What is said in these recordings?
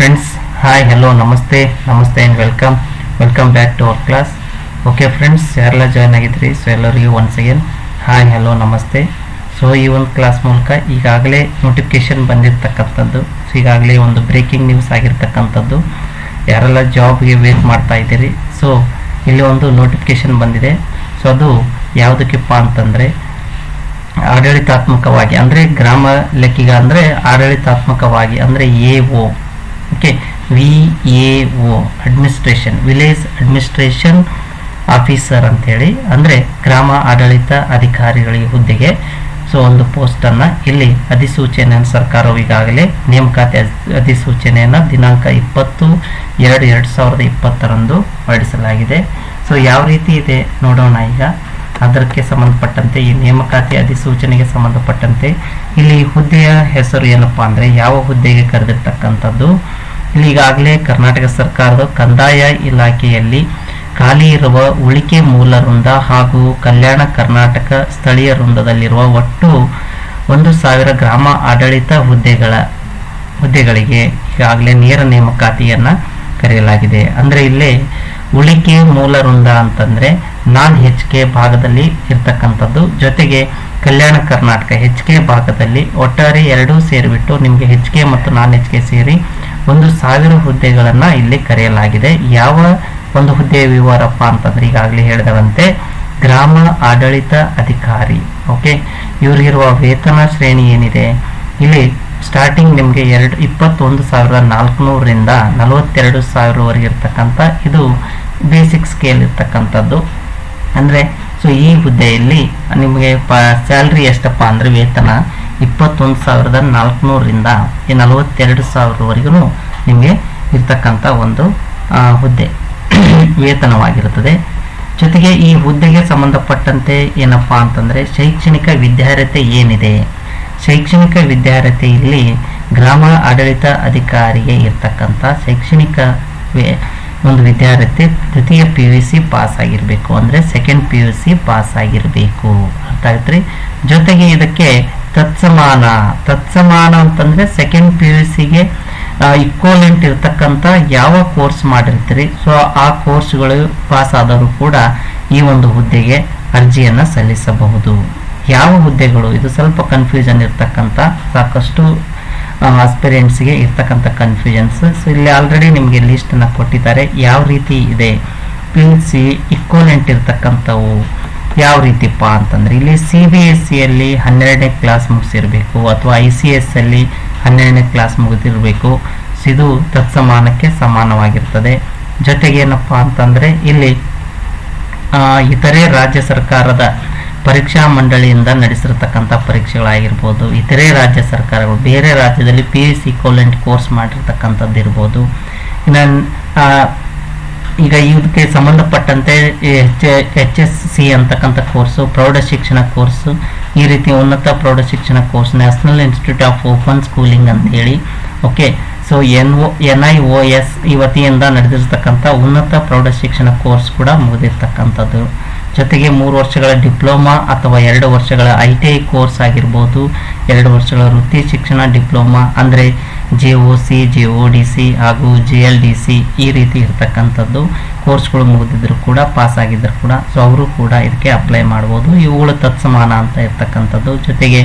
Friends hi hello namaste namaste and welcome welcome back to our class okay friends ಯಾರೆಲ್ಲ join ಆಗಿದ್ರಿ? So ಎಲ್ಲರಿಗೂ once again hi hello namaste so ಈ ಒಂದು class ಮೂಲಕ ಈಗಾಗಲೇ notification ಬಂದಿರತಕ್ಕಂಥದ್ದು. ಸೊ ಈಗಾಗಲೇ ಒಂದು ಬ್ರೇಕಿಂಗ್ ನ್ಯೂಸ್ ಆಗಿರ್ತಕ್ಕಂಥದ್ದು. ಯಾರೆಲ್ಲ ಜಾಬ್ಗೆ ವೇಟ್ ಮಾಡ್ತಾ ಇದ್ದೀರಿ? ಸೊ ಇಲ್ಲಿ ಒಂದು ನೋಟಿಫಿಕೇಶನ್ ಬಂದಿದೆ. ಸೊ ಅದು ಯಾವುದಕ್ಕೆಪ್ಪ ಅಂತಂದರೆ, ಆಡಳಿತಾತ್ಮಕವಾಗಿ, ಅಂದರೆ ಗ್ರಾಮ ಲೆಕ್ಕಿಗ ಅಂದರೆ ಆಡಳಿತಾತ್ಮಕವಾಗಿ, ಅಂದರೆ A O okay V A O administration village administration officer ಅಂತೇಳಿ. ಅಂದರೆ ಗ್ರಾಮ ಆಡಳಿತ ಅಧಿಕಾರಿಗಳಿಗೆ ಹುದ್ದೆಗೆ. ಸೊ ಒಂದು ಪೋಸ್ಟನ್ನು ಇಲ್ಲಿ ಅಧಿಸೂಚನೆಯನ್ನು ಸರ್ಕಾರವು ಈಗಾಗಲೇ ನೇಮಕಾತಿ ಅಧಿ- ಅಧಿಸೂಚನೆಯನ್ನು ದಿನಾಂಕ ಇಪ್ಪತ್ತು ಎರಡು ಎರಡು ಸಾವಿರದ ಇಪ್ಪತ್ತರಂದು ಹೊರಡಿಸಲಾಗಿದೆ. ಸೊ ಯಾವ ರೀತಿ ಇದೆ ನೋಡೋಣ ಈಗ. ಅದಕ್ಕೆ ಸಂಬಂಧಪಟ್ಟಂತೆ, ಈ ನೇಮಕಾತಿ ಅಧಿಸೂಚನೆಗೆ ಸಂಬಂಧಪಟ್ಟಂತೆ ಇಲ್ಲಿ ಹುದ್ದೆಯ ಹೆಸರು ಏನಪ್ಪಾ ಅಂದ್ರೆ ಯಾವ ಹುದ್ದೆಗೆ ಕರೆದಿರ್ತಕ್ಕಂಥದ್ದು. ಇಲ್ಲಿ ಈಗಾಗಲೇ ಕರ್ನಾಟಕ ಸರ್ಕಾರದ ಕಂದಾಯ ಇಲಾಖೆಯಲ್ಲಿ ಖಾಲಿ ಇರುವ ಉಳಿಕೆ ಮೂಲ ವೃಂದ ಹಾಗೂ ಕಲ್ಯಾಣ ಕರ್ನಾಟಕ ಸ್ಥಳೀಯ ವೃಂದದಲ್ಲಿರುವ ಒಟ್ಟು ಒಂದು ಸಾವಿರ ಗ್ರಾಮ ಆಡಳಿತ ಹುದ್ದೆಗಳ ಹುದ್ದೆಗಳಿಗೆ ಈಗಾಗಲೇ ನೇರ ನೇಮಕಾತಿಯನ್ನ ಕರೆಯಲಾಗಿದೆ. ಅಂದ್ರೆ ಇಲ್ಲಿ ಉಳಿಕೆ ಮೂಲ ವೃಂದ ಅಂತಂದ್ರೆ ನಾನ್ ಹೆಚ್ ಕೆ ಭಾಗದಲ್ಲಿ ಇರ್ತಕ್ಕಂಥದ್ದು. ಜೊತೆಗೆ ಕಲ್ಯಾಣ ಕರ್ನಾಟಕ ಹೆಚ್ ಕೆ ಭಾಗದಲ್ಲಿ ಒಟ್ಟಾರೆ ಎರಡೂ ಸೇರಿಬಿಟ್ಟು ನಿಮಗೆ ಹೆಚ್ ಕೆ ಮತ್ತು ನಾನ್ ಹೆಚ್ ಕೆ ಸೇರಿ ಒಂದು ಸಾವಿರ ಹುದ್ದೆಗಳನ್ನು ಇಲ್ಲಿ ಕರೆಯಲಾಗಿದೆ. ಯಾವ ಒಂದು ಹುದ್ದೆಯ ವಿವರಪ್ಪ ಅಂತಂದ್ರೆ ಈಗಾಗಲೇ ಹೇಳಿದವಂತೆ ಗ್ರಾಮ ಆಡಳಿತ ಅಧಿಕಾರಿ ಓಕೆ ಇವರಿಗಿರುವ ವೇತನ ಶ್ರೇಣಿ ಏನಿದೆ? ಇಲ್ಲಿ ಸ್ಟಾರ್ಟಿಂಗ್ ನಿಮಗೆ ಎರಡು, ಇಪ್ಪತ್ತೊಂದು ಸಾವಿರದ ನಾಲ್ಕುನೂರರಿಂದ ನಲವತ್ತೆರಡು ಸಾವಿರವರೆಗೆ ಇರ್ತಕ್ಕಂಥ, ಇದು ಬೇಸಿಕ್ ಸ್ಕೇಲ್ ಇರ್ತಕ್ಕಂಥದ್ದು. ಅಂದರೆ ಸೊ ಈ ಹುದ್ದೆಯಲ್ಲಿ ನಿಮಗೆ ಪ ಸ್ಯಾಲ್ರಿ ಎಷ್ಟಪ್ಪ ಅಂದರೆ ವೇತನ. ಇಪ್ಪತ್ತೊಂದು ಸಾವಿರದ ನಾಲ್ಕುನೂರರಿಂದ ಈ ನಲವತ್ತೆರಡು ಸಾವಿರವರೆಗೂ ನಿಮಗೆ ಇರ್ತಕ್ಕಂಥ ಒಂದು ಹುದ್ದೆ ವೇತನವಾಗಿರುತ್ತದೆ. ಜೊತೆಗೆ ಈ ಹುದ್ದೆಗೆ ಸಂಬಂಧಪಟ್ಟಂತೆ ಏನಪ್ಪಾ ಅಂತಂದರೆ ಶೈಕ್ಷಣಿಕ ವಿದ್ಯಾರ್ಹತೆ ಏನಿದೆ? ಶೈಕ್ಷಣಿಕ ವಿದ್ಯಾರ್ಹತೆ ಇಲ್ಲಿ ಗ್ರಾಮ ಆಡಳಿತ ಅಧಿಕಾರಿಗೆ ಇರ್ತಕ್ಕಂಥ ಶೈಕ್ಷಣಿಕ ಒಂದು ವಿದ್ಯಾರ್ಥಿ ತೃತೀಯ ಪಿ ಯು ಸಿ ಪಾಸ್ ಆಗಿರಬೇಕು. ಅಂದರೆ second P U C pass ಆಗಿರಬೇಕು. ಅರ್ಥ ಆಯ್ತ್ರಿ? ಜೊತೆಗೆ ಇದಕ್ಕೆ ತತ್ಸಮಾನ. ತತ್ಸಮಾನ ಅಂತಂದ್ರೆ ಸೆಕೆಂಡ್ ಪಿ ಯು ಸಿಗೆ ಇಕ್ವಲೆಂಟ್ ಇರ್ತಕ್ಕಂಥ ಯಾವ ಕೋರ್ಸ್ ಮಾಡಿರ್ತೀರಿ? ಸೊ ಆ ಕೋರ್ಸ್ಗಳು ಪಾಸ್ ಆದವರು ಕೂಡ ಈ ಒಂದು ಹುದ್ದೆಗೆ ಅರ್ಜಿಯನ್ನು ಸಲ್ಲಿಸಬಹುದು. ಯಾವ ಹುದ್ದೆಗಳು? ಇದು ಸ್ವಲ್ಪ ಕನ್ಫ್ಯೂಷನ್ ಇರ್ತಕ್ಕಂಥ, ಸಾಕಷ್ಟು ಆಸ್ಪಿರೆಂಟ್ಸ್ಗೆ ಇರ್ತಕ್ಕಂಥ ಕನ್ಫ್ಯೂಷನ್ಸ್ ಸೊ ಇಲ್ಲಿ ಆಲ್ರೆಡಿ ನಿಮಗೆ ಲಿಸ್ಟನ್ನು ಕೊಟ್ಟಿದ್ದಾರೆ. ಯಾವ ರೀತಿ ಇದೆ? ಪಿ ಯು ಸಿ ಇಕ್ವಲೆಂಟ್ ಇರ್ತಕ್ಕಂಥವು. ಯಾವ ರೀತಿಪ್ಪ ಅಂತಂದ್ರೆ ಇಲ್ಲಿ ಸಿ ಬಿ ಎಸ್ ಸಿಯಲ್ಲಿ ಹನ್ನೆರಡನೇ ಕ್ಲಾಸ್ ಮುಗಿಸಿರ್ಬೇಕು ಅಥವಾ ಐ ಸಿ ಎಸ್ ಅಲ್ಲಿ ಹನ್ನೆರಡನೇ ಕ್ಲಾಸ್ ಮುಗಿದಿರಬೇಕು. ಇದು ತತ್ಸಮಾನಕ್ಕೆ ಸಮಾನವಾಗಿರ್ತದೆ. ಜೊತೆಗೆ ಏನಪ್ಪ ಅಂತಂದ್ರೆ ಇಲ್ಲಿ ಇತರೆ ರಾಜ್ಯ ಸರ್ಕಾರದ ಪರೀಕ್ಷಾ ಮಂಡಳಿಯಿಂದ ನಡೆಸಿರ್ತಕ್ಕಂಥ ಪರೀಕ್ಷೆಗಳಾಗಿರ್ಬೋದು, ಇತರೆ ರಾಜ್ಯ ಸರ್ಕಾರಗಳು, ಬೇರೆ ರಾಜ್ಯದಲ್ಲಿ ಪಿ ಯು ಸಿ ಕೋಲೆಂಟ್ ಕೋರ್ಸ್ ಮಾಡಿರ್ತಕ್ಕಂಥದ್ದು ಇರ್ಬೋದು ಇನ್ನು ಈಗ ಇದಕ್ಕೆ ಸಂಬಂಧಪಟ್ಟಂತೆ ಎಚ್ ಎಚ್ ಎಸ್ ಸಿ ಅಂತಕ್ಕಂಥ ಕೋರ್ಸು ಪ್ರೌಢ ಶಿಕ್ಷಣ ಕೋರ್ಸು ಈ ರೀತಿ ಉನ್ನತ ಪ್ರೌಢ ಶಿಕ್ಷಣ course national institute of open schooling ಅಂತ ಹೇಳಿ okay so N O N I O S ಈ ವತಿಯಿಂದ ನಡೆದಿರ್ತಕ್ಕಂಥ ಉನ್ನತ ಪ್ರೌಢ ಶಿಕ್ಷಣ ಕೋರ್ಸ್ ಕೂಡ ಮುಗಿದಿರ್ತಕ್ಕಂಥದ್ದು. ಜೊತೆಗೆ ಮೂರು ವರ್ಷಗಳ ಡಿಪ್ಲೊಮಾ ಅಥವಾ ಎರಡು ವರ್ಷಗಳ ಐ ಟಿ ಐ ಕೋರ್ಸ್ ಆಗಿರ್ಬೋದು. ಎರಡು ವರ್ಷಗಳ ವೃತ್ತಿ ಶಿಕ್ಷಣ ಡಿಪ್ಲೊಮಾ ಅಂದರೆ J O C, J O D C ಹಾಗೂ ಜೆ ಎಲ್ ಡಿ ಸಿ ಈ ರೀತಿ ಇರತಕ್ಕಂಥದ್ದು. ಕೋರ್ಸ್ಗಳು ಮುಗಿದಿದ್ರು ಕೂಡ ಪಾಸ್ ಆಗಿದ್ರು ಕೂಡ ಸೊ ಅವರು ಕೂಡ ಇದಕ್ಕೆ ಅಪ್ಲೈ ಮಾಡ್ಬೋದು. ಇವುಗಳು ತತ್ಸಮಾನ ಅಂತ ಇರ್ತಕ್ಕಂಥದ್ದು. ಜೊತೆಗೆ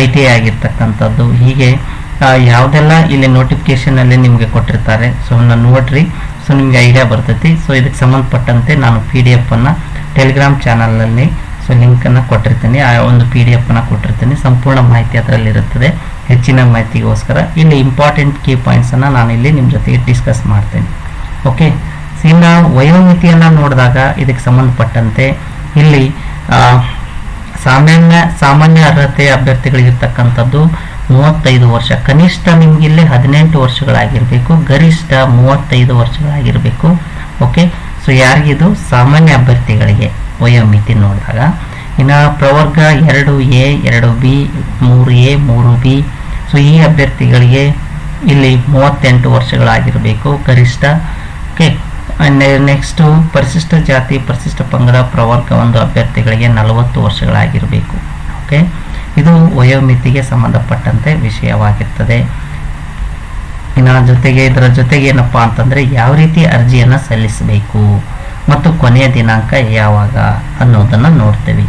ಐ ಟಿ ಐ ಆಗಿರ್ತಕ್ಕಂಥದ್ದು. ಹೀಗೆ ಯಾವುದೆಲ್ಲ ಇಲ್ಲಿ ನೋಟಿಫಿಕೇಶನ್ ಅಲ್ಲಿ ನಿಮಗೆ ಕೊಟ್ಟಿರ್ತಾರೆ. ಸೊ ನಾನು ನೋಡ್ರಿ. ಸೊ ನಿಮಗೆ ಐಡಿಯಾ ಬರ್ತೈತಿ. ಸೊ ಇದಕ್ಕೆ ಸಂಬಂಧಪಟ್ಟಂತೆ ನಾನು ಪಿ ಡಿ ಎಫ್ ಅನ್ನ ಟೆಲಿಗ್ರಾಮ್ ಚಾನಲ್ನಲ್ಲಿ ಸೊ ಲಿಂಕನ್ನು ಕೊಟ್ಟಿರ್ತೀನಿ. ಆ ಒಂದು ಪಿ ಡಿ ಎಫ್ನ ಕೊಟ್ಟಿರ್ತೀನಿ. ಸಂಪೂರ್ಣ ಮಾಹಿತಿ ಅದರಲ್ಲಿರುತ್ತದೆ ಹೆಚ್ಚಿನ ಮಾಹಿತಿಗೋಸ್ಕರ. ಇಲ್ಲಿ ಇಂಪಾರ್ಟೆಂಟ್ ಕೀ ಪಾಯಿಂಟ್ಸನ್ನು ನಾನು ಇಲ್ಲಿ ನಿಮ್ಮ ಜೊತೆಗೆ ಡಿಸ್ಕಸ್ ಮಾಡ್ತೇನೆ. ಓಕೆ ಇನ್ನು ವಯೋಮಿತಿಯನ್ನು ನೋಡಿದಾಗ ಇದಕ್ಕೆ ಸಂಬಂಧಪಟ್ಟಂತೆ ಇಲ್ಲಿ ಸಾಮಾನ್ಯ ಸಾಮಾನ್ಯ ಅರ್ಹತೆ ಅಭ್ಯರ್ಥಿಗಳಿಗಿರ್ತಕ್ಕಂಥದ್ದು ಮೂವತ್ತೈದು ವರ್ಷ. ಕನಿಷ್ಠ ನಿಮಗಿಲ್ಲಿ ಹದಿನೆಂಟು ವರ್ಷಗಳಾಗಿರಬೇಕು. ಗರಿಷ್ಠ ಮೂವತ್ತೈದು ವರ್ಷಗಳಾಗಿರಬೇಕು. ಓಕೆ ಸೊ ಯಾರಿಗಿದು ಸಾಮಾನ್ಯ ಅಭ್ಯರ್ಥಿಗಳಿಗೆ ವಯೋಮಿತಿ ನೋಡಿದಾಗ, ಇನ್ನು ಪ್ರವರ್ಗ ಎರಡು ಎ, ಎರಡು ಬಿ, ಮೂರು ಎ, ಮೂರು ಬಿ, ಸೊ ಈ ಅಭ್ಯರ್ಥಿಗಳಿಗೆ ಇಲ್ಲಿ ಮೂವತ್ತೆಂಟು ವರ್ಷಗಳಾಗಿರಬೇಕು. ಗರಿಷ್ಠ ಓಕೆ ನೆಕ್ಸ್ಟು ಪರಿಶಿಷ್ಟ ಜಾತಿ, ಪರಿಶಿಷ್ಟ ಪಂಗಡ, ಪ್ರವರ್ಗ ಒಂದು ಅಭ್ಯರ್ಥಿಗಳಿಗೆ ನಲವತ್ತು ವರ್ಷಗಳಾಗಿರಬೇಕು. ಓಕೆ? ಇದು ವಯೋಮಿತಿಗೆ ಸಂಬಂಧಪಟ್ಟಂತೆ ವಿಷಯವಾಗಿರ್ತದೆ. ಇನ್ನು ಜೊತೆಗೆ ಇದರ ಜೊತೆಗೆ ಏನಪ್ಪ ಅಂತಂದ್ರೆ ಯಾವ ರೀತಿ ಅರ್ಜಿಯನ್ನು ಸಲ್ಲಿಸಬೇಕು ಮತ್ತು ಕೊನೆಯ ದಿನಾಂಕ ಯಾವಾಗ ಅನ್ನೋದನ್ನು ನೋಡ್ತೇವೆ.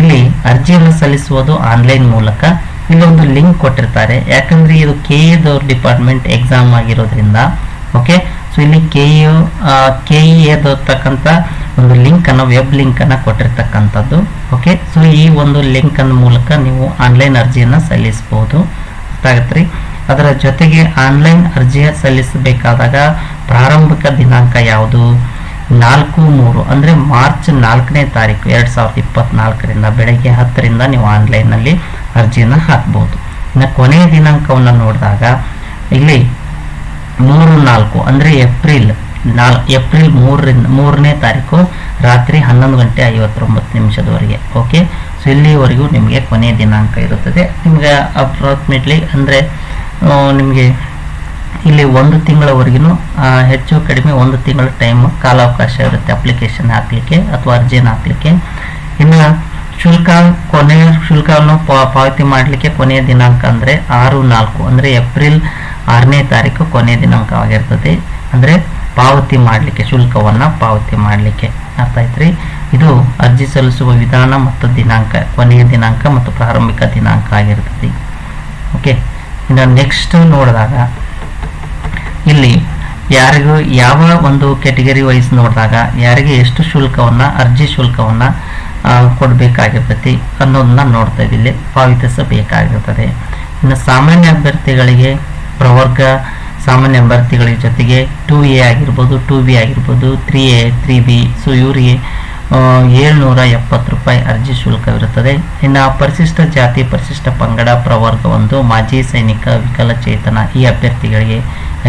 ಇಲ್ಲಿ ಅರ್ಜಿಯನ್ನು ಸಲ್ಲಿಸುವುದು ಆನ್ಲೈನ್ ಮೂಲಕ ಇಲ್ಲೊಂದು ಲಿಂಕ್ ಕೊಟ್ಟಿರ್ತಾರೆ. ಯಾಕಂದ್ರೆ ಇದು ಕೆ ಎದವ್ರ ಡಿಪಾರ್ಟ್ಮೆಂಟ್ ಎಕ್ಸಾಮ್ ಆಗಿರೋದ್ರಿಂದ, ಓಕೆ? ಸೊ ಇಲ್ಲಿ ಕೆ ಇ ಕೆ ಇ ಎದತಕ್ಕಂಥ ಒಂದು ಲಿಂಕ್ ಅನ್ನು ವೆಬ್ ಲಿಂಕ್ ಅನ್ನ ಕೊಟ್ಟಿರ್ತಕ್ಕಂಥದ್ದು, ಓಕೆ? ಸೊ ಈ ಒಂದು ಲಿಂಕ್ ಅನ್ನ ಮೂಲಕ ನೀವು ಆನ್ಲೈನ್ ಅರ್ಜಿಯನ್ನ ಸಲ್ಲಿಸಬಹುದು ಗೊತ್ತಾಗತ್ರಿ ಅದರ ಜೊತೆಗೆ ಆನ್ಲೈನ್ ಅರ್ಜಿ ಸಲ್ಲಿಸಬೇಕಾದಾಗ ಪ್ರಾರಂಭಿಕ ದಿನಾಂಕ ಯಾವುದು? ನಾಲ್ಕು ಮೂರು, ಅಂದರೆ ಮಾರ್ಚ್ ನಾಲ್ಕನೇ ತಾರೀಕು ಎರಡು ಸಾವಿರದ ಇಪ್ಪತ್ತ್ನಾಲ್ಕರಿಂದ ಬೆಳಗ್ಗೆ ಹತ್ತರಿಂದ ನೀವು ಆನ್ಲೈನ್ನಲ್ಲಿ ಅರ್ಜಿಯನ್ನು ಹಾಕ್ಬೋದು. ಇನ್ನು ಕೊನೆಯ ದಿನಾಂಕವನ್ನು ನೋಡಿದಾಗ ಇಲ್ಲಿ ಮೂರು ನಾಲ್ಕು, ಅಂದರೆ ಏಪ್ರಿಲ್ ನಾಲ್, ಏಪ್ರಿಲ್ ಮೂರರಿಂದ, ಮೂರನೇ ತಾರೀಕು ರಾತ್ರಿ ಹನ್ನೊಂದು ಗಂಟೆ ಐವತ್ತೊಂಬತ್ತು ನಿಮಿಷದವರೆಗೆ, ಓಕೆ? ಸೊ ಇಲ್ಲಿವರೆಗೂ ನಿಮಗೆ ಕೊನೆಯ ದಿನಾಂಕ ಇರುತ್ತದೆ. ನಿಮಗೆ ಅಪ್ರಾಕ್ಸಿಮೇಟ್ಲಿ ಅಂದರೆ ನಿಮಗೆ ಇಲ್ಲಿ ಒಂದು ತಿಂಗಳವರೆಗೂ ಹೆಚ್ಚು ಕಡಿಮೆ ಒಂದು ತಿಂಗಳ ಟೈಮ್ ಕಾಲಾವಕಾಶ ಇರುತ್ತೆ ಅಪ್ಲಿಕೇಶನ್ ಹಾಕಲಿಕ್ಕೆ ಅಥವಾ ಅರ್ಜಿನ ಹಾಕಲಿಕ್ಕೆ. ಇನ್ನು ಶುಲ್ಕ ಕೊನೆಯ ಶುಲ್ಕವನ್ನು ಪಾವತಿ ಮಾಡಲಿಕ್ಕೆ ಕೊನೆಯ ದಿನಾಂಕ ಅಂದರೆ ಆರು ನಾಲ್ಕು, ಅಂದರೆ ಏಪ್ರಿಲ್ ಆರನೇ ತಾರೀಕು ಕೊನೆಯ ದಿನಾಂಕವಾಗಿರ್ತದೆ ಅಂದರೆ ಪಾವತಿ ಮಾಡಲಿಕ್ಕೆ, ಶುಲ್ಕವನ್ನು ಪಾವತಿ ಮಾಡಲಿಕ್ಕೆ. ಅರ್ಥ ಆಯ್ತ್ರಿ? ಇದು ಅರ್ಜಿ ಸಲ್ಲಿಸುವ ವಿಧಾನ ಮತ್ತು ದಿನಾಂಕ, ಕೊನೆಯ ದಿನಾಂಕ ಮತ್ತು ಪ್ರಾರಂಭಿಕ ದಿನಾಂಕ ಆಗಿರ್ತದೆ. ಓಕೆ ಇನ್ನು ನೆಕ್ಸ್ಟ್ ನೋಡಿದಾಗ, ಇಲ್ಲಿ ಯಾರಿಗೂ ಯಾವ ಒಂದು ಕ್ಯಾಟಗರಿ ವೈಸ್ ನೋಡಿದಾಗ ಯಾರಿಗೆ ಎಷ್ಟು ಶುಲ್ಕವನ್ನು, ಅರ್ಜಿ ಶುಲ್ಕವನ್ನು ಕೊಡ್ಬೇಕಾಗಿರ್ತೈತಿ ಅನ್ನೋದನ್ನ ನೋಡ್ತಾ ಇಲ್ಲಿ ಪಾವತಿಸಬೇಕಾಗಿರ್ತದೆ. ಇನ್ನು ಸಾಮಾನ್ಯ ಅಭ್ಯರ್ಥಿಗಳಿಗೆ, ಪ್ರವರ್ಗ ಸಾಮಾನ್ಯ ಅಭ್ಯರ್ಥಿಗಳ ಜೊತೆಗೆ ಟೂ ಎ ಆಗಿರ್ಬೋದು ಟೂ ಬಿ ಆಗಿರ್ಬೋದು three A three B so ಇವರಿಗೆ ಏಳ್ನೂರ ಎಪ್ಪತ್ತು ರೂಪಾಯಿ ಅರ್ಜಿ ಶುಲ್ಕವಿರುತ್ತದೆ. ಇನ್ನು ಪರಿಶಿಷ್ಟ ಜಾತಿ, ಪರಿಶಿಷ್ಟ ಪಂಗಡ, ಪ್ರವರ್ಗ ಒಂದು, ಮಾಜಿ ಸೈನಿಕ, ವಿಕಲಚೇತನ ಈ ಅಭ್ಯರ್ಥಿಗಳಿಗೆ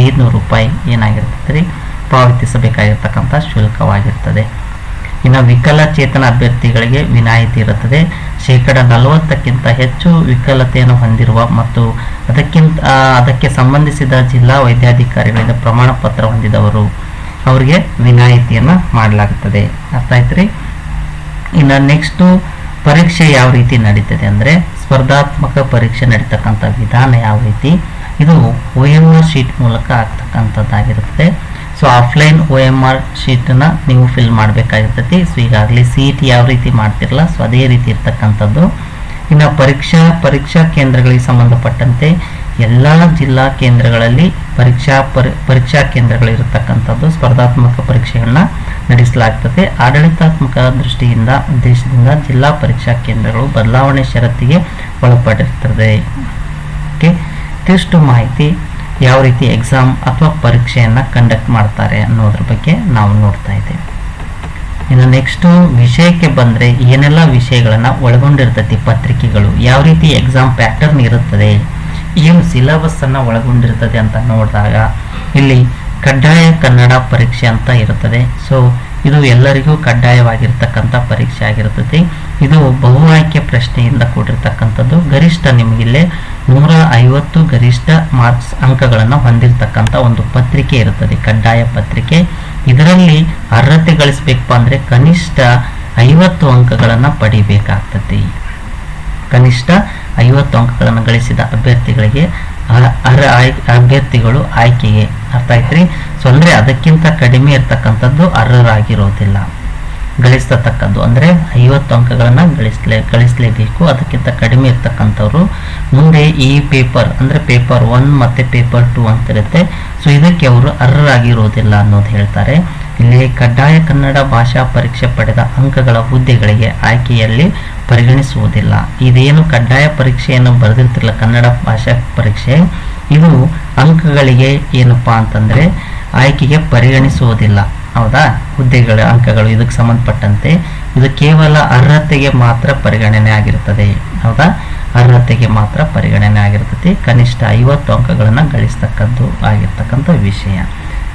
ಐದುನೂರು ರೂಪಾಯಿ ಏನಾಗಿರ್ತದೆ ಪಾವತಿಸಬೇಕಾಗಿರ್ತಕ್ಕಂಥ ಶುಲ್ಕವಾಗಿರ್ತದೆ. ಇನ್ನು ವಿಕಲಚೇತನ ಅಭ್ಯರ್ಥಿಗಳಿಗೆ ವಿನಾಯಿತಿ ಇರುತ್ತದೆ. ಶೇಕಡ ನಲವತ್ತಕ್ಕಿಂತ ಹೆಚ್ಚು ವಿಕಲತೆಯನ್ನು ಹೊಂದಿರುವ ಮತ್ತು ಅದಕ್ಕಿಂತ ಅದಕ್ಕೆ ಸಂಬಂಧಿಸಿದ ಜಿಲ್ಲಾ ವೈದ್ಯಾಧಿಕಾರಿಗಳಿಂದ ಪ್ರಮಾಣ ಪತ್ರ ಹೊಂದಿದವರು ಅವರಿಗೆ ವಿನಾಯಿತಿಯನ್ನು ಮಾಡಲಾಗುತ್ತದೆ ಅರ್ಥ ರೀ ಇನ್ನು ನೆಕ್ಸ್ಟು ಪರೀಕ್ಷೆ ಯಾವ ರೀತಿ ನಡೀತದೆ ಅಂದರೆ ಸ್ಪರ್ಧಾತ್ಮಕ ಪರೀಕ್ಷೆ ನಡೀತಕ್ಕಂಥ ವಿಧಾನ ಯಾವ ರೀತಿ? ಇದು ಒ ಎಂ ಆರ್ ಶೀಟ್ ಮೂಲಕ ಆಗ್ತಕ್ಕಂಥದ್ದಾಗಿರುತ್ತದೆ. So offline O M R ಶೀಟನ್ನು ನೀವು ಫಿಲ್ ಮಾಡಬೇಕಾಗಿರ್ತೈತಿ. ಸೊ ಈಗಾಗಲೇ ಸಿ ಟಿ ಯಾವ ರೀತಿ ಮಾಡ್ತಿರಲ್ಲ ಸೊ ಅದೇ ರೀತಿ ಇರ್ತಕ್ಕಂಥದ್ದು. ಇನ್ನು ಪರೀಕ್ಷಾ ಪರೀಕ್ಷಾ ಕೇಂದ್ರಗಳಿಗೆ ಸಂಬಂಧಪಟ್ಟಂತೆ ಎಲ್ಲ ಜಿಲ್ಲಾ ಕೇಂದ್ರಗಳಲ್ಲಿ ಪರೀಕ್ಷಾ ಪರಿ, ಪರೀಕ್ಷಾ ಕೇಂದ್ರಗಳಿರತಕ್ಕಂಥದ್ದು ಸ್ಪರ್ಧಾತ್ಮಕ ಪರೀಕ್ಷೆಗಳನ್ನ ನಡೆಸಲಾಗ್ತದೆ. ಆಡಳಿತಾತ್ಮಕ ದೃಷ್ಟಿಯಿಂದ, ಉದ್ದೇಶದಿಂದ ಜಿಲ್ಲಾ ಪರೀಕ್ಷಾ ಕೇಂದ್ರಗಳು ಬದಲಾವಣೆ ಷರತ್ತಿಗೆ ಒಳಪಡಿರ್ತದೆ ಓಕೆ. ಇಷ್ಟು ಮಾಹಿತಿ ಯಾವ ರೀತಿ ಎಕ್ಸಾಮ್ ಅಥವಾ ಪರೀಕ್ಷೆಯನ್ನು ಕಂಡಕ್ಟ್ ಮಾಡ್ತಾರೆ ಅನ್ನೋದ್ರ ಬಗ್ಗೆ ನಾವು ನೋಡ್ತಾ ಇದ್ದೇವೆ. ಇನ್ನು ನೆಕ್ಸ್ಟು ವಿಷಯಕ್ಕೆ ಬಂದರೆ ಏನೆಲ್ಲ ವಿಷಯಗಳನ್ನು ಒಳಗೊಂಡಿರ್ತೈತಿ ಪತ್ರಿಕೆಗಳು, ಯಾವ ರೀತಿ ಎಕ್ಸಾಮ್ ಪ್ಯಾಟರ್ನ್ ಇರುತ್ತದೆ ಏನು ಸಿಲೆಬಸ್ ಅನ್ನ ಒಳಗೊಂಡಿರ್ತದೆ ಅಂತ ನೋಡಿದಾಗ ಇಲ್ಲಿ ಕಡ್ಡಾಯ ಕನ್ನಡ ಪರೀಕ್ಷೆ ಅಂತ ಇರುತ್ತದೆ. ಸೊ ಇದು ಎಲ್ಲರಿಗೂ ಕಡ್ಡಾಯವಾಗಿರ್ತಕ್ಕಂಥ ಪರೀಕ್ಷೆ ಆಗಿರುತ್ತದೆ ಇದು ಬಹು ಆಯ್ಕೆ ಪ್ರಶ್ನೆಯಿಂದ ಕೂಡಿರ್ತಕ್ಕಂಥದ್ದು. ಗರಿಷ್ಠ ನಿಮಗಿಲ್ಲೇ ನೂರ ಐವತ್ತು ಗರಿಷ್ಠ ಮಾರ್ಕ್ಸ್ ಅಂಕಗಳನ್ನು ಹೊಂದಿರತಕ್ಕಂಥ ಒಂದು ಪತ್ರಿಕೆ ಇರುತ್ತದೆ, ಕಡ್ಡಾಯ ಪತ್ರಿಕೆ. ಇದರಲ್ಲಿ ಅರ್ಹತೆ ಗಳಿಸಬೇಕು ಅಂದರೆ ಕನಿಷ್ಠ ಐವತ್ತು ಅಂಕಗಳನ್ನು ಪಡಿಬೇಕಾಗ್ತದೆ. ಕನಿಷ್ಠ ಐವತ್ತು ಅಂಕಗಳನ್ನು ಗಳಿಸಿದ ಅಭ್ಯರ್ಥಿಗಳಿಗೆ ಅರ್ಹ ಆಯ್, ಅಭ್ಯರ್ಥಿಗಳು ಆಯ್ಕೆಗೆ ಅರ್ಥ ಆಯ್ತ್ರಿ? ಸೊ ಅಂದ್ರೆ ಅದಕ್ಕಿಂತ ಕಡಿಮೆ ಇರ್ತಕ್ಕಂಥದ್ದು ಅರ್ಹರಾಗಿರೋದಿಲ್ಲ. ಗಳಿಸ್ತಕ್ಕದ್ದು ಅಂದ್ರೆ ಐವತ್ತು ಅಂಕಗಳನ್ನ ಗಳಿಸ್ಲೇ, ಗಳಿಸಲೇಬೇಕು. ಅದಕ್ಕಿಂತ ಕಡಿಮೆ ಇರ್ತಕ್ಕಂಥವ್ರು ಮುಂದೆ ಈ ಪೇಪರ್ ಅಂದ್ರೆ ಪೇಪರ್ ಒನ್ ಮತ್ತೆ ಪೇಪರ್ ಟು ಅಂತ ಇರುತ್ತೆ. ಸೊ ಇದಕ್ಕೆ ಅವರು ಅರ್ಹರಾಗಿರೋದಿಲ್ಲ ಅನ್ನೋದು ಹೇಳ್ತಾರೆ. ಇಲ್ಲಿ ಕಡ್ಡಾಯ ಕನ್ನಡ ಭಾಷಾ ಪರೀಕ್ಷೆ ಪಡೆದ ಅಂಕಗಳ ಹುದ್ದೆಗಳಿಗೆ ಆಯ್ಕೆಯಲ್ಲಿ ಪರಿಗಣಿಸುವುದಿಲ್ಲ. ಇದೇನು ಕಡ್ಡಾಯ ಪರೀಕ್ಷೆಯನ್ನು ಬರೆದಿರ್ತಿಲ್ಲ ಕನ್ನಡ ಭಾಷಾ ಪರೀಕ್ಷೆ? ಇದು ಅಂಕಗಳಿಗೆ ಏನಪ್ಪಾ ಅಂತಂದ್ರೆ ಆಯ್ಕೆಗೆ ಪರಿಗಣಿಸುವುದಿಲ್ಲ. ಹೌದಾ? ಹುದ್ದೆಗಳ ಅಂಕಗಳು ಇದಕ್ಕೆ ಸಂಬಂಧಪಟ್ಟಂತೆ. ಇದು ಕೇವಲ ಅರ್ಹತೆಗೆ ಮಾತ್ರ ಪರಿಗಣನೆ ಆಗಿರುತ್ತದೆ. ಹೌದಾ? ಅರ್ಹತೆಗೆ ಮಾತ್ರ ಪರಿಗಣನೆ ಆಗಿರ್ತದೆ. ಕನಿಷ್ಠ ಐವತ್ತು ಅಂಕಗಳನ್ನು ಗಳಿಸ್ತಕ್ಕದ್ದು ಆಗಿರ್ತಕ್ಕಂಥ ವಿಷಯ.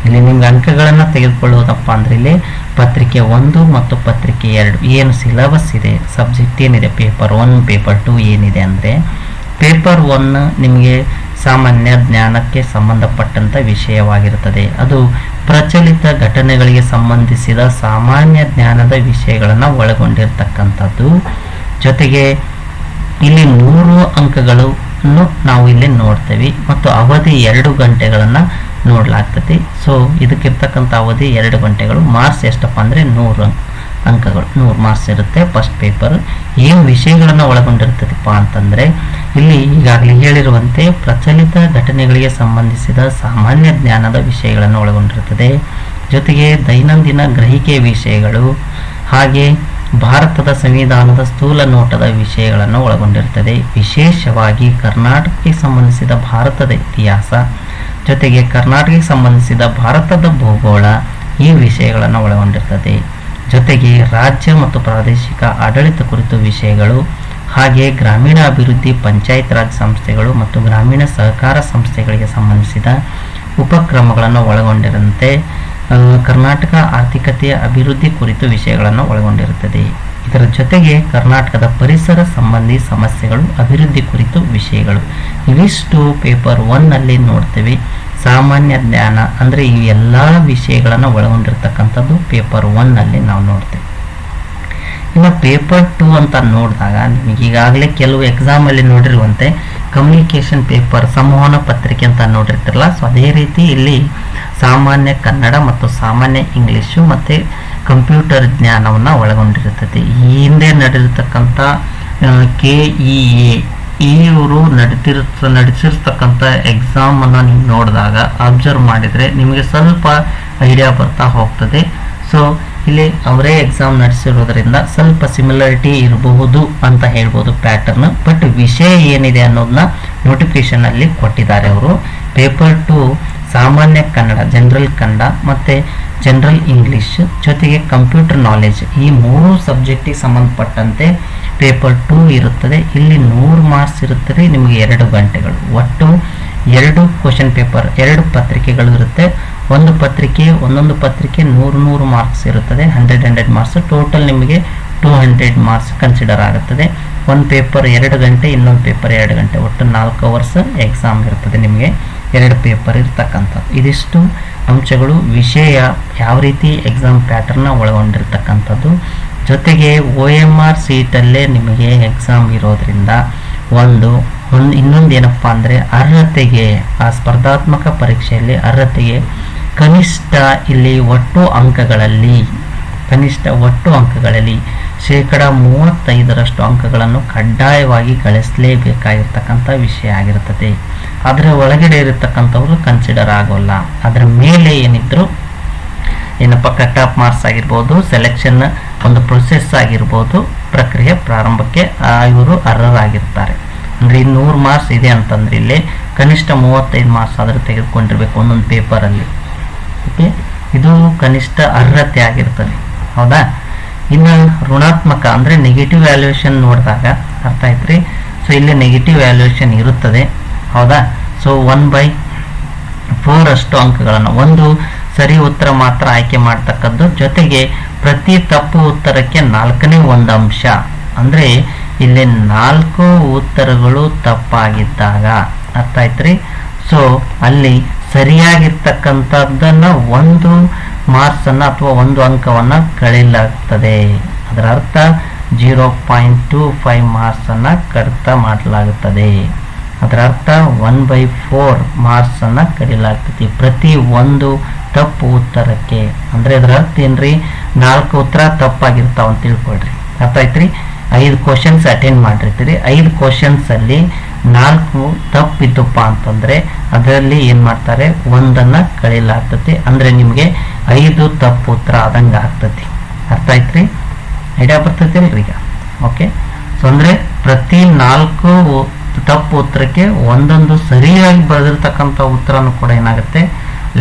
ಇಲ್ಲಿ ನಿಮ್ಗೆ ಅಂಕಗಳನ್ನು ತೆಗೆದುಕೊಳ್ಳುವುದಪ್ಪ ಅಂದ್ರೆ ಇಲ್ಲಿ ಪತ್ರಿಕೆ ಒಂದು ಮತ್ತು ಪತ್ರಿಕೆ ಎರಡು. ಏನು ಸಿಲೆಬಸ್ ಇದೆ? ಸಬ್ಜೆಕ್ಟ್ ಏನಿದೆ? ಪೇಪರ್ ಒನ್ ಪೇಪರ್ ಟು ಏನಿದೆ ಅಂದರೆ ಪೇಪರ್ ಒನ್ ನಿಮಗೆ ಸಾಮಾನ್ಯ ಜ್ಞಾನಕ್ಕೆ ಸಂಬಂಧಪಟ್ಟಂತ ವಿಷಯವಾಗಿರುತ್ತದೆ. ಅದು ಪ್ರಚಲಿತ ಘಟನೆಗಳಿಗೆ ಸಂಬಂಧಿಸಿದ ಸಾಮಾನ್ಯ ಜ್ಞಾನದ ವಿಷಯಗಳನ್ನು ಒಳಗೊಂಡಿರ್ತಕ್ಕಂಥದ್ದು. ಜೊತೆಗೆ ಇಲ್ಲಿ ಮೂರು ಅಂಕಗಳನ್ನು ನಾವು ಇಲ್ಲಿ ನೋಡ್ತೇವೆ. ಮತ್ತು ಅವಧಿ ಎರಡು ಗಂಟೆಗಳನ್ನು ನೋಡ್ಲಾಗ್ತದೆ. ಸೊ ಇದಕ್ಕಿರ್ತಕ್ಕಂಥ ಅವಧಿ ಎರಡು ಗಂಟೆಗಳು. ಮಾರ್ಕ್ಸ್ ಎಷ್ಟಪ್ಪ ಅಂದರೆ ನೂರು ಅಂಕಗಳು. ನೂರು ಮಾರ್ಕ್ಸ್ ಇರುತ್ತೆ ಫಸ್ಟ್ ಪೇಪರ್ ಏನು ವಿಷಯಗಳನ್ನು ಒಳಗೊಂಡಿರ್ತದಪ್ಪ ಅಂತಂದರೆ, ಇಲ್ಲಿ ಈಗಾಗಲೇ ಹೇಳಿರುವಂತೆ ಪ್ರಚಲಿತ ಘಟನೆಗಳಿಗೆ ಸಂಬಂಧಿಸಿದ ಸಾಮಾನ್ಯ ಜ್ಞಾನದ ವಿಷಯಗಳನ್ನು ಒಳಗೊಂಡಿರುತ್ತದೆ ಜೊತೆಗೆ ದೈನಂದಿನ ಗ್ರಹಿಕೆ ವಿಷಯಗಳು, ಹಾಗೆ ಭಾರತದ ಸಂವಿಧಾನದ ಸ್ಥೂಲ ನೋಟದ ವಿಷಯಗಳನ್ನು ಒಳಗೊಂಡಿರುತ್ತದೆ ವಿಶೇಷವಾಗಿ ಕರ್ನಾಟಕಕ್ಕೆ ಸಂಬಂಧಿಸಿದ ಭಾರತದ ಇತಿಹಾಸ. ಜೊತೆಗೆ ಕರ್ನಾಟಕಕ್ಕೆ ಸಂಬಂಧಿಸಿದ ಭಾರತದ ಭೂಗೋಳ ಈ ವಿಷಯಗಳನ್ನು ಒಳಗೊಂಡಿರ್ತದೆ. ಜೊತೆಗೆ ರಾಜ್ಯ ಮತ್ತು ಪ್ರಾದೇಶಿಕ ಆಡಳಿತ ಕುರಿತು ವಿಷಯಗಳು ಹಾಗೆ ಗ್ರಾಮೀಣ ಅಭಿವೃದ್ಧಿ ಪಂಚಾಯತ್ ರಾಜ್ ಸಂಸ್ಥೆಗಳು ಮತ್ತು ಗ್ರಾಮೀಣ ಸಹಕಾರ ಸಂಸ್ಥೆಗಳಿಗೆ ಸಂಬಂಧಿಸಿದ ಉಪಕ್ರಮಗಳನ್ನು ಒಳಗೊಂಡಿರಂತೆ ಕರ್ನಾಟಕ ಆರ್ಥಿಕತೆಯ ಅಭಿವೃದ್ಧಿ ಕುರಿತು ವಿಷಯಗಳನ್ನು ಒಳಗೊಂಡಿರುತ್ತದೆ. ಇದರ ಜೊತೆಗೆ ಕರ್ನಾಟಕದ ಪರಿಸರ ಸಂಬಂಧಿ ಸಮಸ್ಯೆಗಳು, ಅಭಿವೃದ್ಧಿ ಕುರಿತು ವಿಷಯಗಳು. ಇವಿಷ್ಟು ಪೇಪರ್ ಒನ್ನಲ್ಲಿ ನೋಡ್ತೇವೆ. ಸಾಮಾನ್ಯ ಜ್ಞಾನ ಅಂದರೆ ಈ ಎಲ್ಲ ವಿಷಯಗಳನ್ನು ಒಳಗೊಂಡಿರ್ತಕ್ಕಂಥದ್ದು ಪೇಪರ್ ಒನ್ನಲ್ಲಿ ನಾವು ನೋಡ್ತೇವೆ. ಇನ್ನು ಪೇಪರ್ ಟು ಅಂತ ನೋಡಿದಾಗ ನಿಮಗೆ ಈಗಾಗಲೇ ಕೆಲವು ಎಕ್ಸಾಮಲ್ಲಿ ನೋಡಿರುವಂತೆ ಕಮ್ಯುನಿಕೇಷನ್ ಪೇಪರ್ ಸಂವಹನ ಪತ್ರಿಕೆ ಅಂತ ನೋಡಿರ್ತಿರಲ್ಲ, ಸೊ ಅದೇ ರೀತಿ ಇಲ್ಲಿ ಸಾಮಾನ್ಯ ಕನ್ನಡ ಮತ್ತು ಸಾಮಾನ್ಯ ಇಂಗ್ಲೀಷು ಮತ್ತು ಕಂಪ್ಯೂಟರ್ ಜ್ಞಾನವನ್ನು ಒಳಗೊಂಡಿರುತ್ತದೆ. ಈ ಹಿಂದೆ ನಡೆದಿರ್ತಕ್ಕಂಥ ಕೆ ಇ ಎ ಇವರು ನಡೆದಿರ ನಡೆಸಿರ್ತಕ್ಕಂಥ ಎಕ್ಸಾಮನ್ನು ನೀವು ನೋಡಿದಾಗ ಅಬ್ಸರ್ವ್ ಮಾಡಿದರೆ ನಿಮಗೆ ಸ್ವಲ್ಪ ಐಡಿಯಾ ಬರ್ತಾ ಹೋಗ್ತದೆ. ಸೊ ಇಲ್ಲಿ ಅವರೇ ಎಕ್ಸಾಮ್ ನಡೆಸಿರೋದ್ರಿಂದ ಸ್ವಲ್ಪ ಸಿಮಿಲಾರಿಟಿ ಇರಬಹುದು ಅಂತ ಹೇಳ್ಬೋದು ಪ್ಯಾಟರ್ನ್ ಬಟ್ ವಿಷಯ ಏನಿದೆ ಅನ್ನೋದನ್ನ ನೋಟಿಫಿಕೇಶನ್ ಅಲ್ಲಿ ಕೊಟ್ಟಿದ್ದಾರೆ ಅವರು. ಪೇಪರ್ ಟು ಸಾಮಾನ್ಯ ಕನ್ನಡ ಜನರಲ್ ಕನ್ನಡ, ಮತ್ತು ಜನರಲ್ ಇಂಗ್ಲಿಷ್ ಜೊತೆಗೆ ಕಂಪ್ಯೂಟರ್ ನಾಲೆಜ್ ಈ ಮೂರು ಸಬ್ಜೆಕ್ಟಿಗೆ ಸಂಬಂಧಪಟ್ಟಂತೆ ಪೇಪರ್ ಟೂ ಇರುತ್ತದೆ. ಇಲ್ಲಿ ನೂರು ಮಾರ್ಕ್ಸ್ ಇರುತ್ತದೆ, ನಿಮಗೆ ಎರಡು ಗಂಟೆಗಳು. ಒಟ್ಟು ಎರಡು ಕ್ವಶನ್ ಪೇಪರ್ ಎರಡು ಪತ್ರಿಕೆಗಳು ಇರುತ್ತೆ. ಒಂದು ಪತ್ರಿಕೆ, ಒಂದೊಂದು ಪತ್ರಿಕೆ ನೂರು ನೂರು ಮಾರ್ಕ್ಸ್ ಇರುತ್ತದೆ. ಹಂಡ್ರೆಡ್ ಹಂಡ್ರೆಡ್ ಮಾರ್ಕ್ಸ್ ಟೋಟಲ್ ನಿಮಗೆ ಟೂ ಹಂಡ್ರೆಡ್ ಮಾರ್ಕ್ಸ್ ಕನ್ಸಿಡರ್ ಆಗುತ್ತದೆ. ಒಂದು ಪೇಪರ್ ಎರಡು ಗಂಟೆ, ಇನ್ನೊಂದು ಪೇಪರ್ ಎರಡು ಗಂಟೆ. ಒಟ್ಟು ನಾಲ್ಕು ಅವರ್ಸ್ ಎಕ್ಸಾಮ್ ಇರ್ತದೆ ನಿಮಗೆ. ಎರಡು ಪೇಪರ್ ಇರ್ತಕ್ಕಂಥದ್ದು. ಇದಿಷ್ಟು ಅಂಶಗಳು ವಿಷಯ ಯಾವ ರೀತಿ ಎಕ್ಸಾಮ್ ಪ್ಯಾಟರ್ನ ಒಳಗೊಂಡಿರ್ತಕ್ಕಂಥದ್ದು. ಜೊತೆಗೆ ಒ ಎಂ ಆರ್ ಸೀಟಲ್ಲೇ ನಿಮಗೆ ಎಕ್ಸಾಮ್ ಇರೋದ್ರಿಂದ ಒಂದು ಒಂದು, ಇನ್ನೊಂದು ಏನಪ್ಪ ಅಂದರೆ ಅರ್ಹತೆಗೆ, ಆ ಸ್ಪರ್ಧಾತ್ಮಕ ಪರೀಕ್ಷೆಯಲ್ಲಿ ಅರ್ಹತೆಗೆ ಕನಿಷ್ಠ ಇಲ್ಲಿ ಒಟ್ಟು ಅಂಕಗಳಲ್ಲಿ, ಕನಿಷ್ಠ ಒಟ್ಟು ಅಂಕಗಳಲ್ಲಿ ಶೇಕಡ ಮೂವತ್ತೈದರಷ್ಟು ಅಂಕಗಳನ್ನು ಕಡ್ಡಾಯವಾಗಿ ಗಳಿಸಲೇಬೇಕಾಗಿರ್ತಕ್ಕಂಥ ವಿಷಯ ಆಗಿರ್ತದೆ. ಅದರ ಒಳಗಡೆ ಇರತಕ್ಕಂಥವ್ರು ಕನ್ಸಿಡರ್ ಆಗೋಲ್ಲ. ಅದರ ಮೇಲೆ ಏನಿದ್ರು ಏನಪ್ಪ ಕಟ್ ಆಫ್ ಮಾರ್ಕ್ಸ್ ಆಗಿರ್ಬೋದು ಸೆಲೆಕ್ಷನ್ ಒಂದು ಪ್ರೊಸೆಸ್ ಆಗಿರ್ಬೋದು, ಪ್ರಕ್ರಿಯೆ ಪ್ರಾರಂಭಕ್ಕೆ ಇವರು ಅರ್ಹರಾಗಿರ್ತಾರೆ. ಅಂದರೆ ನೂರು ಮಾರ್ಕ್ಸ್ ಇದೆ ಅಂತಂದ್ರೆ ಇಲ್ಲಿ ಕನಿಷ್ಠ ಮೂವತ್ತೈದು ಮಾರ್ಕ್ಸ್ ಆದರೂ ತೆಗೆದುಕೊಂಡಿರ್ಬೇಕು ಒಂದೊಂದು ಪೇಪರಲ್ಲಿ ಓಕೆ ಇದು ಕನಿಷ್ಠ ಅರ್ಹತೆ ಆಗಿರ್ತದೆ. ಹೌದಾ? ಇನ್ನು ಋಣಾತ್ಮಕ ಅಂದರೆ ನೆಗೆಟಿವ್ ವ್ಯಾಲ್ಯೂಯೇಷನ್ ನೋಡಿದಾಗ ಅರ್ಥ ಆಯ್ತ್ರಿ? ಸೊ ಇಲ್ಲಿ ನೆಗೆಟಿವ್ ವ್ಯಾಲ್ಯೂಯೇಷನ್ ಇರುತ್ತದೆ. ಹೌದಾ? ಸೊ ಒನ್ ಬೈ ಫೋರ್ ಅಷ್ಟು ಅಂಕಗಳನ್ನು ಒಂದು ಸರಿ ಉತ್ತರ ಮಾತ್ರ ಆಯ್ಕೆ ಮಾಡ್ತಕ್ಕದ್ದು, ಜೊತೆಗೆ ಪ್ರತಿ ತಪ್ಪು ಉತ್ತರಕ್ಕೆ ನಾಲ್ಕನೇ ಒಂದು ಅಂಶ. ಅಂದರೆ, ಇಲ್ಲಿ ನಾಲ್ಕು ಉತ್ತರಗಳು ತಪ್ಪಾಗಿದ್ದಾಗ, ಅರ್ಥ ಆಯ್ತ್ರಿ? ಸೊ ಅಲ್ಲಿ ಸರಿಯಾಗಿರ್ತಕ್ಕಂಥದ್ದನ್ನ ಒಂದು ಮಾರ್ಕ್ಸ್ ಅನ್ನು ಅಥವಾ ಒಂದು ಅಂಕವನ್ನು ಕಳೆಯಲಾಗ್ತದೆ. ಅದರ ಅರ್ಥ zero point two five marks ಅನ್ನು ಕಡಿತ ಮಾಡಲಾಗುತ್ತದೆ ಅದರ ಅರ್ಥ ಒನ್ ಬೈ ಫೋರ್ ಮಾರ್ಕ್ಸ್ ಅನ್ನು ಕಡಿಲಾಗ್ತದೆ ಪ್ರತಿ ಒಂದು ತಪ್ಪು ಉತ್ತರಕ್ಕೆ. ಅಂದರೆ ಅದರ ಅರ್ಥ ಏನ್ರಿ? ನಾಲ್ಕು ಉತ್ತರ ತಪ್ಪಾಗಿರ್ತಾವ ಅಂತ ತಿಳ್ಕೊಳ್ರಿ. ಅರ್ಥ ಐತ್ರಿ ಐದು ಕ್ವಶನ್ಸ್ ಅಟೆಂಡ್ ಮಾಡಿರ್ತೀರಿ. ಐದು ಕ್ವಶನ್ಸ್ ಅಲ್ಲಿ ನಾಲ್ಕು ತಪ್ಪಿದ್ದಪ್ಪ ಅಂತಂದ್ರೆ ಅದರಲ್ಲಿ ಏನ್ ಮಾಡ್ತಾರೆ? ಒಂದನ್ನ ಕಳೀಲಾಗ್ತತಿ ಅಂದ್ರೆ ನಿಮಗೆ ಐದು ತಪ್ಪು ಉತ್ತರ ಆದಂಗ ಆಗ್ತತಿ ಅರ್ಥ ಐತ್ರಿ ಐಡಿಯಾ ಬರ್ತೈತಿ ಅಲ್ರಿ ಈಗ. ಓಕೆ ಸೊ ಅಂದ್ರೆ ಪ್ರತಿ ನಾಲ್ಕು ತಪ್ಪು ಉತ್ತರಕ್ಕೆ ಒಂದೊಂದು ಸರಿಯಾಗಿ ಬರೆದಿರ್ತಕ್ಕಂಥ ಉತ್ತರನು ಕೂಡ ಏನಾಗುತ್ತೆ?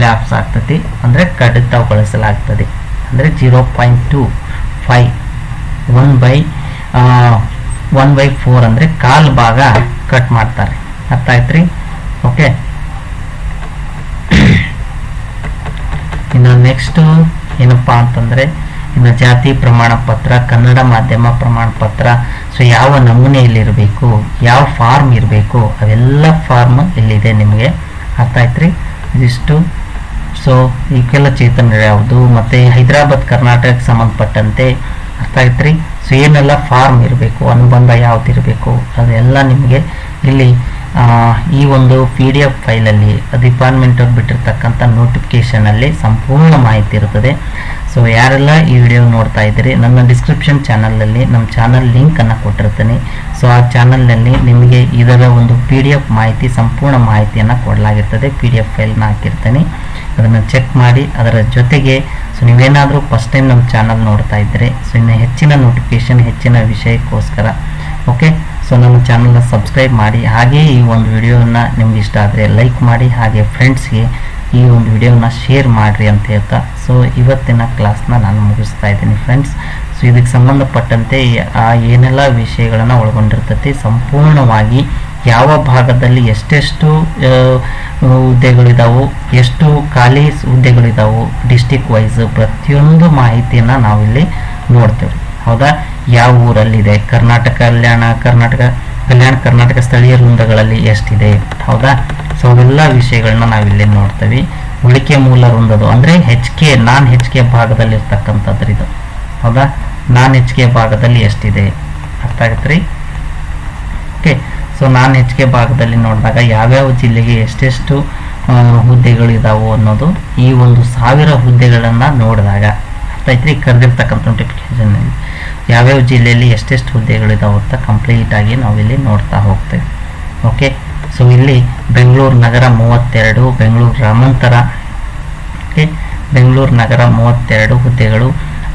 ಲ್ಯಾಪ್ಸ್ ಆಗ್ತತಿ ಅಂದ್ರೆ ಕಡಿತಗೊಳಿಸಲಾಗ್ತದೆ. ಅಂದ್ರೆ zero point two five one by one by four ಅಂದರೆ ಕಾಲು ಭಾಗ ಕಟ್ ಮಾಡ್ತಾರೆ. ಅರ್ಥ ಆಯ್ತ್ರಿ ಓಕೆ ಇನ್ನು ನೆಕ್ಸ್ಟ್ ಏನಪ್ಪಾ ಅಂತಂದ್ರೆ, ಇನ್ನು ಜಾತಿ ಪ್ರಮಾಣ ಪತ್ರ, ಕನ್ನಡ ಮಾಧ್ಯಮ ಪ್ರಮಾಣ ಪತ್ರ ಸೊ ಯಾವ ನಮೂನೆಯಲ್ಲಿ ಇರಬೇಕು ಯಾವ ಫಾರ್ಮ್ ಇರಬೇಕು, ಅವೆಲ್ಲ ಫಾರ್ಮ್ ಇಲ್ಲಿದೆ ನಿಮಗೆ. ಅರ್ಥ ಆಯ್ತ್ರಿ ಇದಿಷ್ಟು ಸೊ ಇವಕ್ಕೆಲ್ಲ ಚೇತನ ಯಾವುದು, ಮತ್ತೆ ಹೈದರಾಬಾದ್, ಕರ್ನಾಟಕಕ್ಕೆ ಸಂಬಂಧಪಟ್ಟಂತೆ ಅರ್ಥ ಆಯ್ತ್ರಿ? ಸೊ ಏನೆಲ್ಲ ಫಾರ್ಮ್ ಇರಬೇಕು, ಅನುಬಂಧ ಯಾವ್ದು ಇರಬೇಕು, ಅದೆಲ್ಲ ನಿಮಗೆ ಇಲ್ಲಿ ಈ ಒಂದು ಪಿ ಡಿ ಎಫ್ ಫೈಲಲ್ಲಿ ಡಿಪಾರ್ಟ್ಮೆಂಟ್ ಅವ್ರು ಬಿಟ್ಟಿರ್ತಕ್ಕಂಥ ನೋಟಿಫಿಕೇಷನಲ್ಲಿ ಸಂಪೂರ್ಣ ಮಾಹಿತಿ ಇರುತ್ತದೆ ಸೊ ಯಾರೆಲ್ಲ ಈ ವಿಡಿಯೋ ನೋಡ್ತಾ ಇದ್ದೀರಿ, ನನ್ನ ಡಿಸ್ಕ್ರಿಪ್ಷನ್ ಚಾನಲಲ್ಲಿ ನಮ್ಮ ಚಾನಲ್ ಲಿಂಕನ್ನು ಕೊಟ್ಟಿರ್ತೀನಿ. ಸೊ ಆ ಚಾನಲ್ನಲ್ಲಿ ನಿಮಗೆ ಇದರ ಒಂದು ಪಿ ಡಿ ಎಫ್ ಮಾಹಿತಿ, ಸಂಪೂರ್ಣ ಮಾಹಿತಿಯನ್ನು ಕೊಡಲಾಗಿರ್ತದೆ. ಪಿ ಡಿ ಎಫ್ ಫೈಲ್ನ ಹಾಕಿರ್ತೀನಿ. ಅದನ್ನು ಚೆಕ್ ಮಾಡಿ, ಅದರ ಜೊತೆಗೆ ಸೊ ನೀವೇನಾದರೂ ಫಸ್ಟ್ ಟೈಮ್ ನಮ್ಮ ಚಾನಲ್ ನೋಡ್ತಾ ಇದ್ದರೆ ಸೊ ಇನ್ನು ಹೆಚ್ಚಿನ ನೋಟಿಫಿಕೇಶನ್ ಹೆಚ್ಚಿನ ವಿಷಯಕ್ಕೋಸ್ಕರ ಓಕೆ ಸೊ ನಮ್ಮ ಚಾನಲ್ನ ಸಬ್ಸ್ಕ್ರೈಬ್ ಮಾಡಿ, ಹಾಗೆ ಈ ಒಂದು ವಿಡಿಯೋನ ನಿಮ್ಗೆ ಇಷ್ಟ ಆದರೆ ಲೈಕ್ ಮಾಡಿ, ಹಾಗೆ ಫ್ರೆಂಡ್ಸ್ಗೆ ಈ ಒಂದು ವಿಡಿಯೋನ ಶೇರ್ ಮಾಡಿರಿ ಅಂತ ಹೇಳ್ತಾ ಸೊ ಇವತ್ತಿನ ಕ್ಲಾಸ್ನ ನಾನು ಮುಗಿಸ್ತಾ ಇದ್ದೀನಿ ಫ್ರೆಂಡ್ಸ್ ಸೊ ಇದಕ್ಕೆ ಸಂಬಂಧಪಟ್ಟಂತೆ ಆ ಏನೆಲ್ಲ ವಿಷಯಗಳನ್ನು ಒಳಗೊಂಡಿರ್ತೈತಿ, ಸಂಪೂರ್ಣವಾಗಿ ಯಾವ ಭಾಗದಲ್ಲಿ ಎಷ್ಟೆಷ್ಟು ಹುದ್ದೆಗಳಿದ್ದಾವೆ ಎಷ್ಟು ಖಾಲಿ ಹುದ್ದೆಗಳಿದಾವು ಡಿಸ್ಟಿಕ್ ವೈಸ್ ಪ್ರತಿಯೊಂದು ಮಾಹಿತಿಯನ್ನು ನಾವಿಲ್ಲಿ ನೋಡ್ತೇವೆ. ಹೌದಾ? ಯಾವ ಊರಲ್ಲಿದೆ? ಕರ್ನಾಟಕ ಕಲ್ಯಾಣ ಕರ್ನಾಟಕ ಕಲ್ಯಾಣ ಕರ್ನಾಟಕ ಸ್ಥಳೀಯ ವೃಂದಗಳಲ್ಲಿ ಎಷ್ಟಿದೆ? ಹೌದಾ? ಸೊ ಅವೆಲ್ಲ ವಿಷಯಗಳನ್ನ ನಾವಿಲ್ಲಿ ನೋಡ್ತೇವೆ. ಉಳಿಕೆ ಮೂಲ ವೃಂದದು ಅಂದರೆ ಕೆ ನಾನ್ ಹೆಚ್ ಕೆ ಭಾಗದಲ್ಲಿ ಇರ್ತಕ್ಕಂಥದ್ದು ಇದು. ಹೌದಾ? ನಾನ್ ಹೆಚ್ ಕೆ ಭಾಗದಲ್ಲಿ ಎಷ್ಟಿದೆ? ಅರ್ಥ ಆಗತ್ರಿ? ಓಕೆ ಸೊ ನಾನು ಕೆ ಭಾಗದಲ್ಲಿ ನೋಡಿದಾಗ ಯಾವ್ಯಾವ ಜಿಲ್ಲೆಗೆ ಎಷ್ಟೆಷ್ಟು ಹುದ್ದೆಗಳು ಹುದ್ದೆಗಳಿದಾವು ಅನ್ನೋದು ಈ ಒಂದು ಸಾವಿರ ಹುದ್ದೆಗಳನ್ನು ನೋಡಿದಾಗ ರೈತರಿಗೆ ಕರೆದಿರ್ತಕ್ಕಂಥ ನೋಟಿಫಿಕೇಶನ್ನಲ್ಲಿ ಯಾವ್ಯಾವ ಜಿಲ್ಲೆಯಲ್ಲಿ ಎಷ್ಟೆಷ್ಟು ಹುದ್ದೆಗಳಿದಾವೆ ಅಂತ ಕಂಪ್ಲೀಟ್ ಆಗಿ ನಾವಿಲ್ಲಿ ನೋಡ್ತಾ ಹೋಗ್ತೇವೆ. ಓಕೆ ಸೊ ಇಲ್ಲಿ ಬೆಂಗಳೂರು ನಗರ ಮೂವತ್ತೆರಡು, ಬೆಂಗಳೂರು ಗ್ರಾಮಾಂತರ ಓಕೆ ಬೆಂಗಳೂರು ನಗರ ಮೂವತ್ತೆರಡು ಹುದ್ದೆಗಳು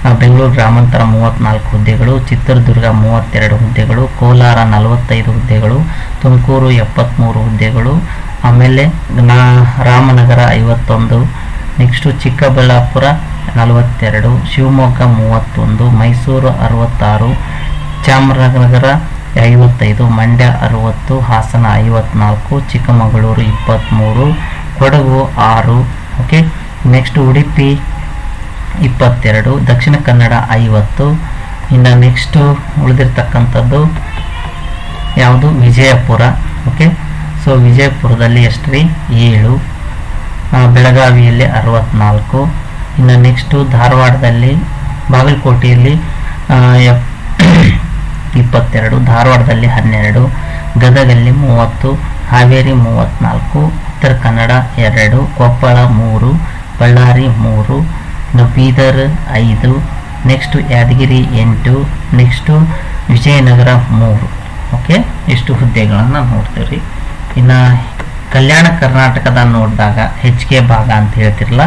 ಬೆಂಗಳೂರು ಗ್ರಾಮಾಂತರ ಮೂವತ್ತ್ನಾಲ್ಕು ಹುದ್ದೆಗಳು, ಚಿತ್ರದುರ್ಗ ಮೂವತ್ತೆರಡು ಹುದ್ದೆಗಳು, ಕೋಲಾರ ನಲವತ್ತೈದು ಹುದ್ದೆಗಳು, ತುಮಕೂರು ಎಪ್ಪತ್ತ್ಮೂರು ಹುದ್ದೆಗಳು, ಆಮೇಲೆ ರಾಮನಗರ ಐವತ್ತೊಂದು ನೆಕ್ಸ್ಟು ಚಿಕ್ಕಬಳ್ಳಾಪುರ ನಲವತ್ತೆರಡು, ಶಿವಮೊಗ್ಗ ಮೂವತ್ತೊಂದು, ಮೈಸೂರು ಅರವತ್ತಾರು, ಚಾಮರಾಜನಗರ ಐವತ್ತೈದು, ಮಂಡ್ಯ ಅರವತ್ತು, ಹಾಸನ ಐವತ್ನಾಲ್ಕು, ಚಿಕ್ಕಮಗಳೂರು ಇಪ್ಪತ್ತ್ಮೂರು ಕೊಡಗು ಆರು ಓಕೆ ನೆಕ್ಸ್ಟ್ ಉಡುಪಿ ಇಪ್ಪತ್ತೆರಡು, ದಕ್ಷಿಣ ಕನ್ನಡ ಐವತ್ತು. ಇನ್ನು ನೆಕ್ಸ್ಟು ಉಳಿದಿರ್ತಕ್ಕಂಥದ್ದು ಯಾವುದು? ವಿಜಯಪುರ ಓಕೆ ಸೊ ವಿಜಯಪುರದಲ್ಲಿ ಎಷ್ಟು ರೀ ಏಳು ಬೆಳಗಾವಿಯಲ್ಲಿ ಅರವತ್ತ್ನಾಲ್ಕು ಇನ್ನು ನೆಕ್ಸ್ಟು ಧಾರವಾಡದಲ್ಲಿ ಬಾಗಲಕೋಟೆಯಲ್ಲಿ ಇಪ್ಪತ್ತೆರಡು, ಧಾರವಾಡದಲ್ಲಿ ಹನ್ನೆರಡು, ಗದಗಲ್ಲಿ ಮೂವತ್ತು, ಹಾವೇರಿ ಮೂವತ್ತ್ನಾಲ್ಕು ಉತ್ತರ ಕನ್ನಡ ಎರಡು, ಕೊಪ್ಪಳ ಮೂರು, ಬಳ್ಳಾರಿ ಮೂರು ಬೀದರ್ ಐದು ನೆಕ್ಸ್ಟು ಯಾದಗಿರಿ ಎಂಟು ನೆಕ್ಸ್ಟು ವಿಜಯನಗರ ಮೂರು. ಓಕೆ ಇಷ್ಟು ಹುದ್ದೆಗಳನ್ನು ನೋಡ್ತೀವಿ ರೀ ಇನ್ನು ಕಲ್ಯಾಣ ಕರ್ನಾಟಕದ ನೋಡಿದಾಗ ಹೆಚ್ ಕೆ ಭಾಗ ಅಂತ ಹೇಳ್ತಿರಲ್ಲ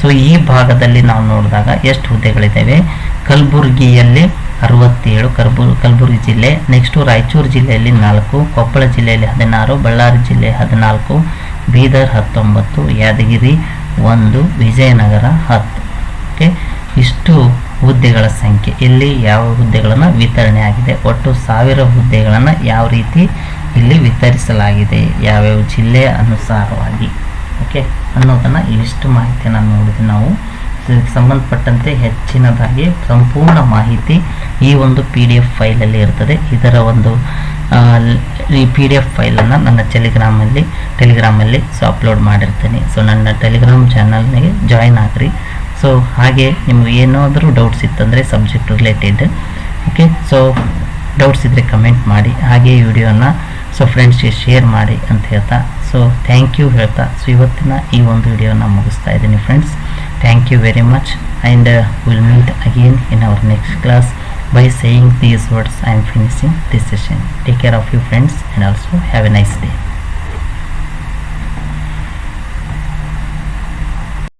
ಸೊ ಈ ಭಾಗದಲ್ಲಿ ನಾವು ನೋಡಿದಾಗ ಎಷ್ಟು ಹುದ್ದೆಗಳಿದ್ದಾವೆ ಕಲಬುರಗಿಯಲ್ಲಿ ಅರವತ್ತೇಳು ಕಲ್ಬುರ್ ಕಲಬುರಗಿ ಜಿಲ್ಲೆ ನೆಕ್ಸ್ಟು ರಾಯಚೂರು ಜಿಲ್ಲೆಯಲ್ಲಿ ನಾಲ್ಕು, ಕೊಪ್ಪಳ ಜಿಲ್ಲೆಯಲ್ಲಿ ಹದಿನಾರು, ಬಳ್ಳಾರಿ ಜಿಲ್ಲೆ ಹದಿನಾಲ್ಕು, ಬೀದರ್ ಹತ್ತೊಂಬತ್ತು, ಯಾದಗಿರಿ ಒಂದು, ವಿಜಯನಗರ ಹತ್ತು. ಓಕೆ ಇಷ್ಟು ಹುದ್ದೆಗಳ ಸಂಖ್ಯೆ. ಇಲ್ಲಿ ಯಾವ ಹುದ್ದೆಗಳನ್ನು ವಿತರಣೆ ಆಗಿದೆ? ಒಟ್ಟು ಸಾವಿರ ಹುದ್ದೆಗಳನ್ನು ಯಾವ ರೀತಿ ಇಲ್ಲಿ ವಿತರಿಸಲಾಗಿದೆ? ಯಾವ್ಯಾವ ಜಿಲ್ಲೆಯ ಅನುಸಾರವಾಗಿ? ಓಕೆ ಅನ್ನೋದನ್ನು ಇವಿಷ್ಟು ಮಾಹಿತಿಯನ್ನು ನೋಡಿದ್ವಿ ನಾವು ಇದಕ್ಕೆ ಸಂಬಂಧಪಟ್ಟಂತೆ ಹೆಚ್ಚಿನದಾಗಿ ಸಂಪೂರ್ಣ ಮಾಹಿತಿ ಈ ಒಂದು ಪಿ ಡಿ ಎಫ್ ಫೈಲಲ್ಲಿ ಇರ್ತದೆ. ಇದರ ಒಂದು ಈ ಪಿ ಡಿ ಎಫ್ ಫೈಲನ್ನು ನನ್ನ ಟೆಲಿಗ್ರಾಮಲ್ಲಿ ಟೆಲಿಗ್ರಾಮಲ್ಲಿ ಸೊ ಅಪ್ಲೋಡ್ ಮಾಡಿರ್ತೀನಿ. ಸೊ ನನ್ನ ಟೆಲಿಗ್ರಾಮ್ ಚಾನಲ್ನಿಗೆ ಜಾಯಿನ್ ಆಗ್ರಿ. ಸೊ ಹಾಗೆ ನಿಮಗೆ ಏನಾದರೂ ಡೌಟ್ಸ್ ಇತ್ತಂದರೆ subject related okay so doubts ಇದ್ದರೆ ಕಮೆಂಟ್ ಮಾಡಿ. ಹಾಗೆ ಈ ವಿಡಿಯೋನ ಸೊ ಫ್ರೆಂಡ್ಸ್ಗೆ ಶೇರ್ ಮಾಡಿ ಅಂತ ಹೇಳ್ತಾ. ಸೊ ಥ್ಯಾಂಕ್ ಯು ಹೇಳ್ತಾ. ಸೊ ಇವತ್ತಿನ ಈ ಒಂದು ವಿಡಿಯೋನ ಮುಗಿಸ್ತಾ ಇದ್ದೀನಿ friends thank you very much and will meet again in our next class by saying these words. I am finishing this session. Take care of you friends and also have a nice day.